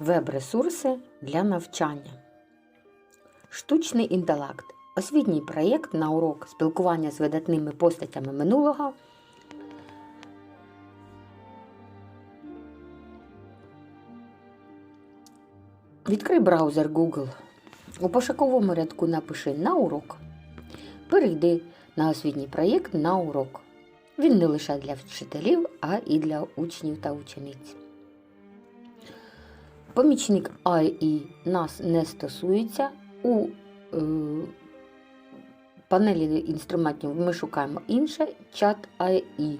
Веб-ресурси для навчання. Штучний інтелект. Освітній проєкт на урок спілкування з видатними постатями минулого. Відкрий браузер Google. У пошуковому рядку напиши на урок. Перейди на освітній проєкт на урок. Він не лише для вчителів, а і для учнів та учениць. Помічник AI нас не стосується. У е, панелі інструментів ми шукаємо інше чат AI.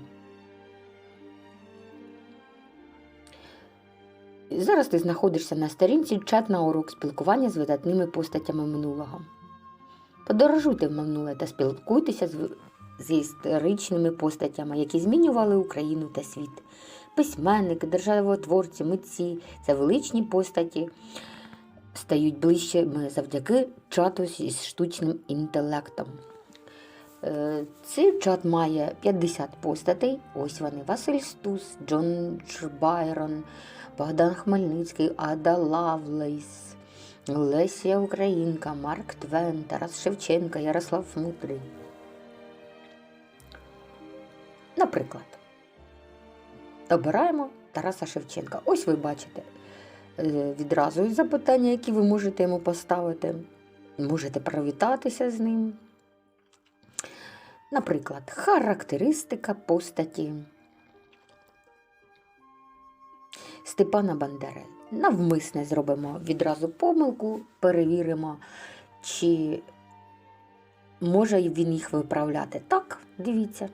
Зараз ти знаходишся на сторінці чат на урок спілкування з видатними постатями минулого. Подорожуйте в минуле та спілкуйтеся з, з історичними постатями, які змінювали Україну та світ. Письменники, державотворці, митці це величні постаті стають ближчими завдяки чату із штучним інтелектом. Е, Цей чат має 50 постатей. Ось вони: Василь Стус, Джон Байрон, Богдан Хмельницький, Ада Лавлейс, Лесія Українка, Марк Твен, Тарас Шевченка, Ярослав Мудрий. Наприклад, обираємо Тараса Шевченка. Ось ви бачите е, відразу запитання, які ви можете йому поставити. Можете привітатися з ним. Наприклад, характеристика постаті Степана Бандери. Навмисне зробимо відразу помилку, перевіримо, чи може він їх виправляти. Так, дивіться.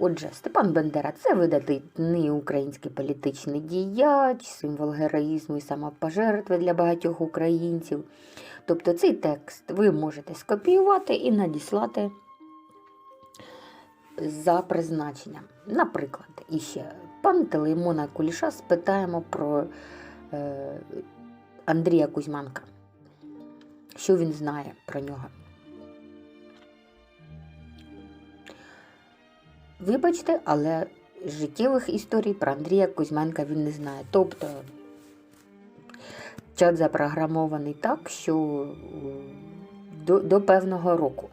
Отже, Степан Бандера це видатний український політичний діяч, символ героїзму і самопожертви для багатьох українців. Тобто цей текст ви можете скопіювати і надіслати за призначенням. Наприклад, іще Пантелеймона Куліша спитаємо про е, Андрія Кузьманка. Що він знає про нього? Вибачте, але життєвих історій про Андрія Кузьменка він не знає. Тобто чат запрограмований так, що до, до певного року.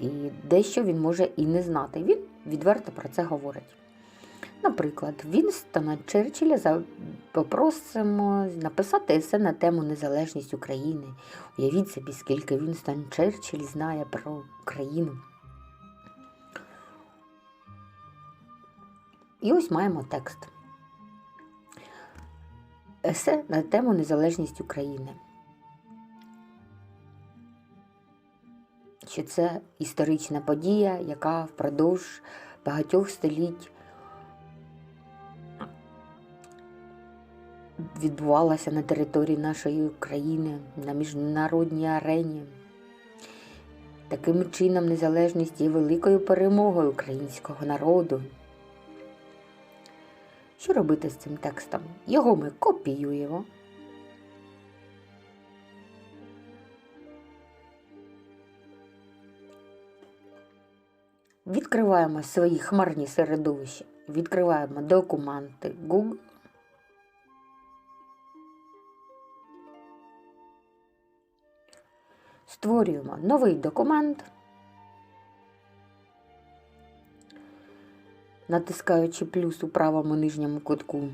І дещо він може і не знати. Він відверто про це говорить. Наприклад, Вінстона Черчилля попросимо написати есе на тему Незалежність України. Уявіть собі, скільки Вінстон Черчилль знає про Україну. І ось маємо текст. Есе на тему Незалежність України. Що це історична подія, яка впродовж багатьох століть відбувалася на території нашої України на міжнародній арені. Таким чином, незалежність є великою перемогою українського народу. Що робити з цим текстом? Його ми копіюємо. Відкриваємо свої хмарні середовища, відкриваємо документи Google. Створюємо новий документ. Натискаючи плюс у правому нижньому кутку.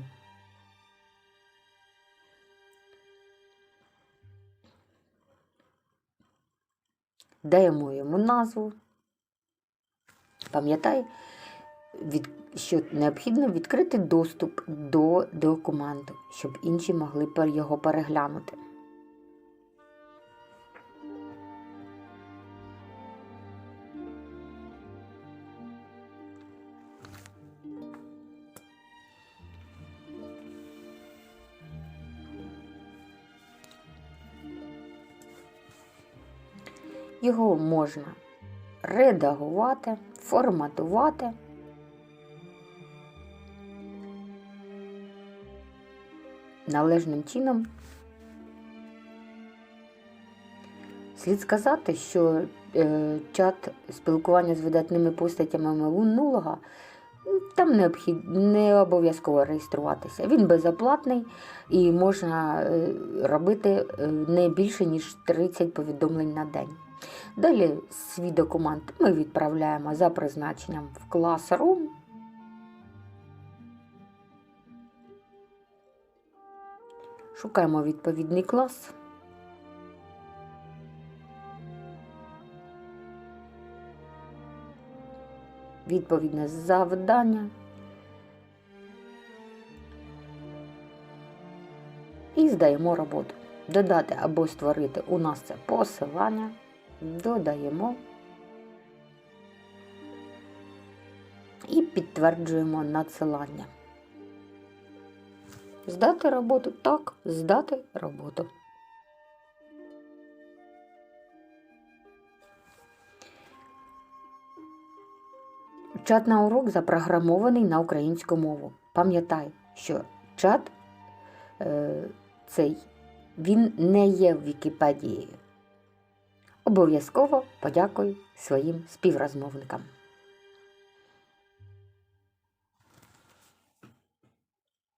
Даємо йому назву. Пам'ятай, що необхідно відкрити доступ до документу, щоб інші могли його переглянути. Його можна редагувати, форматувати. Належним чином слід сказати, що е, чат спілкування з видатними постатями минулого Там необхід... не обов'язково реєструватися. Він безоплатний і можна е, робити е, не більше, ніж 30 повідомлень на день. Далі свій документ ми відправляємо за призначенням в Classroom. Шукаємо відповідний клас. Відповідне завдання. І здаємо роботу. Додати або створити у нас це посилання. Додаємо і підтверджуємо надсилання. Здати роботу? Так, здати роботу. Чат на урок запрограмований на українську мову. Пам'ятай, що чат е, цей він не є в Вікіпедії. Обов'язково подякую своїм співрозмовникам.